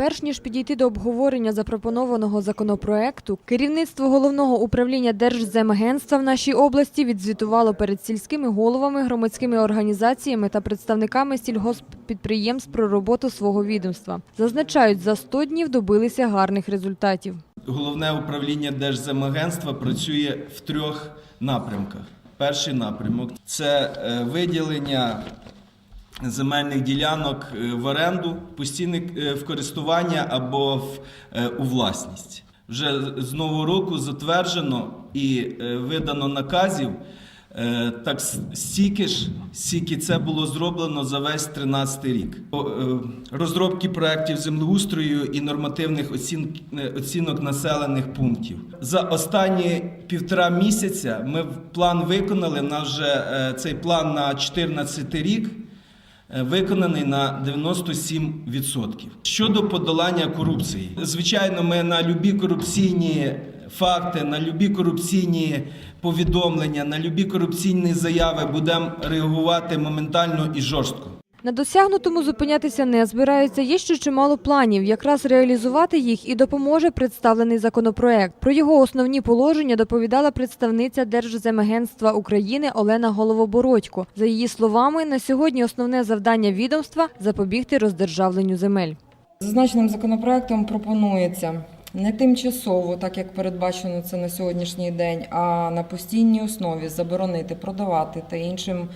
Перш ніж підійти до обговорення запропонованого законопроекту, керівництво головного управління Держземагентства в нашій області відзвітувало перед сільськими головами, громадськими організаціями та представниками сільгосппідприємств про роботу свого відомства. Зазначають, за 100 днів добилися гарних результатів. Головне управління Держземагентства працює в трьох напрямках. Перший напрямок це е, виділення земельних ділянок е, в оренду, постійне е, в користування або в, е, у власність. Вже з нового року затверджено і видано наказів. Так стільки ж, стільки це було зроблено за весь 13 рік. Розробки проєктів землеустрою і нормативних оцін- оцінок населених пунктів. За останні півтора місяця ми план виконали. На вже цей план на 14 рік виконаний на 97%. Щодо подолання корупції, звичайно, ми на любі корупційні факти, на любі корупційні повідомлення, на любі корупційні заяви будемо реагувати моментально і жорстко. На досягнутому зупинятися не збираються. Є ще чимало планів. Якраз реалізувати їх і допоможе представлений законопроект. Про його основні положення доповідала представниця Держземагентства України Олена Головобородько. За її словами, на сьогодні основне завдання відомства запобігти роздержавленню земель. Зазначеним законопроектом пропонується не тимчасово, так як передбачено це на сьогоднішній день, а на постійній основі заборонити продавати та іншим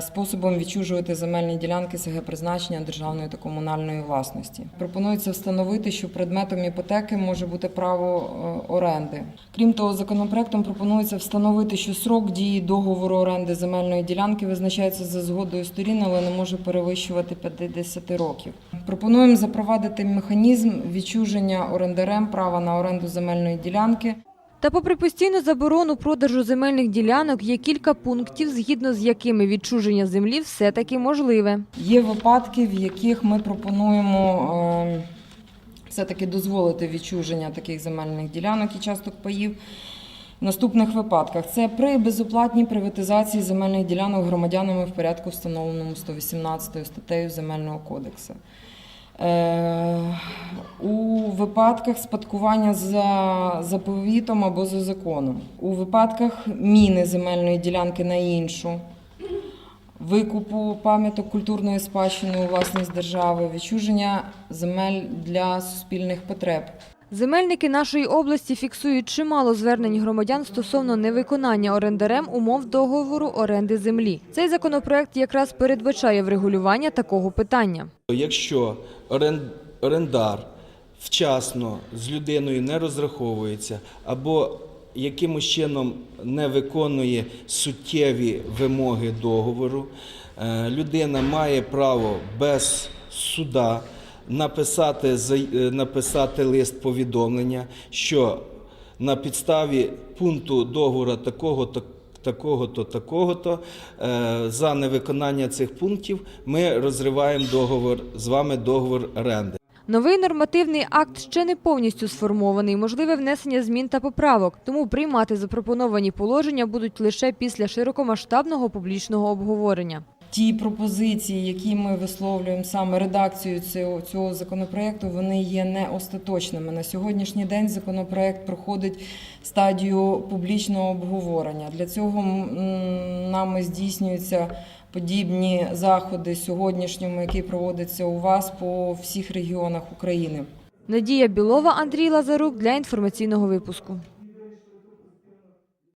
способом відчужувати земельні ділянки СГ призначення державної та комунальної власності. Пропонується встановити, що предметом іпотеки може бути право е, оренди. Крім того, законопроектом пропонується встановити, що срок дії договору оренди земельної ділянки визначається за згодою сторін, але не може перевищувати 50 років. Пропонуємо запровадити механізм відчуження орендарем права на оренду земельної ділянки Та попри постійну заборону продажу земельних ділянок, є кілька пунктів, згідно з якими відчуження землі все-таки можливе. Є випадки, в яких ми пропонуємо е, все-таки дозволити відчуження таких земельних ділянок і часток паїв. В наступних випадках це при безоплатній приватизації земельних ділянок громадянами в порядку, встановленому 118 статтею Земельного кодексу. Е, у випадках спадкування за заповітом або за законом, у випадках міни земельної ділянки на іншу, викупу пам'яток культурної спадщини у власність держави, відчуження земель для суспільних потреб. Земельники нашої області фіксують чимало звернень громадян стосовно невиконання орендарем умов договору оренди землі. Цей законопроект якраз передбачає врегулювання такого питання. Якщо орен- орендар вчасно з людиною не розраховується або якимось чином не виконує суттєві вимоги договору, е, людина має право без суда написати, е, написати лист повідомлення, що на підставі пункту договору такого-то такого-то, такого-то, е, за невиконання цих пунктів ми розриваємо договор з вами договор оренди. Новий нормативний акт ще не повністю сформований, можливе внесення змін та поправок, тому приймати запропоновані положення будуть лише після широкомасштабного публічного обговорення. Ті пропозиції, які ми висловлюємо саме редакцію цього, цього законопроекту, вони є не остаточними. На сьогоднішній день законопроект проходить стадію публічного обговорення. Для цього нами здійснюються подібні заходи сьогоднішньому, які проводяться у вас по всіх регіонах України. Надія Білова, Андрій Лазарук для інформаційного випуску.